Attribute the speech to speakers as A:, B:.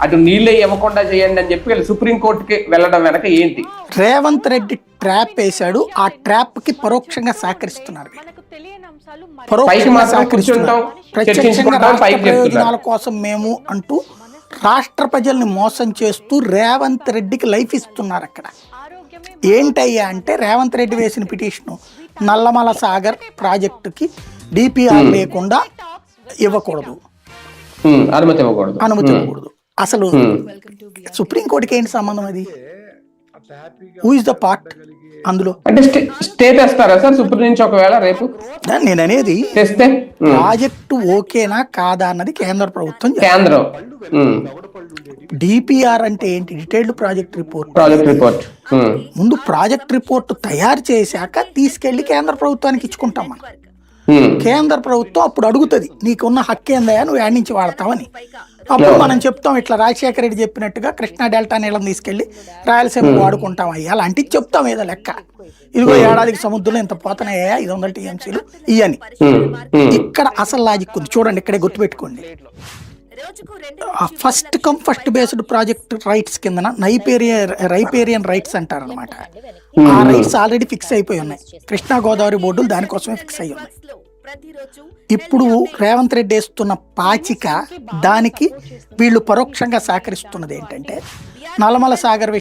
A: అటు నీళ్ళే ఇవ్వకుండా చేయండి అని చెప్పి వీళ్ళు సుప్రీంకోర్టుకి వెళ్ళడం వెనక ఏంటి?
B: రేవంత్ రెడ్డి ట్రాప్ వేశాడు. ఆ ట్రాప్కి పరోక్షంగా సహకరిస్తున్నారు వీళ్ళు.
C: మనకు తెలియని అంశాలు
A: పైకి
B: పరోక్షంగా. ప్రయోజనాల కోసం మేము అంటూ రాష్ట్ర ప్రజల్ని మోసం చేస్తూ రేవంత్ రెడ్డికి లైఫ్ ఇస్తున్నారు అక్కడ. ఏంటయ్యా అంటే రేవంత్ రెడ్డి వేసిన పిటిషను నల్లమల సాగర్ ప్రాజెక్టుకి డిపిఆర్ లేకుండా ఇవ్వకూడదు.
A: ఉమ్, అనుమతి ఇవ్వకూడదు.
B: అనుమతి ఇవ్వకూడదు. అసలు సుప్రీంకోర్టుకి ఏంటి సంబంధం అది? హూ ఇస్ ద పార్ట్ అందులో?
A: అంటే స్టే తెస్తారా సార్ సుప్రీం నుంచి ఒకవేళ రేపు?
B: నేను అనేది
A: తెస్తే? ఉమ్,
B: ప్రాజెక్టు ఓకేనా కాదా అన్నది కేంద్ర ప్రభుత్వం.
A: కేంద్రం. ఉమ్,
B: డిపిఆర్ అంటే ఏంటి? Detailed project report.
A: Project report.
B: ముందు ప్రాజెక్ట్ రిపోర్ట్ తయారు చేశాక తీసుకెళ్ళి కేంద్ర ప్రభుత్వానికి ఇచ్చుకుంటాం మనం. కేంద్ర ప్రభుత్వం అప్పుడు అడుగుతుంది నీకున్న హక్కు ఏందయ్యా? నువ్వు యాడ్ నుంచి వాడతావని. అప్పుడు మనం చెప్తాం ఇట్లా రాజశేఖర రెడ్డి చెప్పినట్టుగా కృష్ణా డెల్టా నీళ్ళని తీసుకెళ్ళి రాయలసీమ వాడుకుంటాం అయ్యా అలాంటివి చెప్తాం ఏదో లెక్క. ఇదిగో ఏడాదికి సముద్రంలో ఇంత పోతున్నాయ్యా ఐదు వందల టీఎంసీలు ఇవని ఇక్కడ అసలు లాజిక్ ఉంది. చూడండి ఇక్కడే గుర్తుపెట్టుకోండి. First come first based project rights కిందన నైపేరియన్ రైపేరియన్ రైట్స్ అంటారనమాట ఆ రైట్స్ ఆల్రెడీ ఫిక్స్ అయిపోయి ఉన్నాయి. కృష్ణా గోదావరి బోర్డులు దానికోసమే ఫిక్స్ అయ్యి ఉన్నాయి. ఇప్పుడు రేవంత్ రెడ్డి వేస్తున్న పాచిక దానికి వీళ్ళు పరోక్షంగా సహకరిస్తున్నది ఏంటంటే నల్లమల సాగర్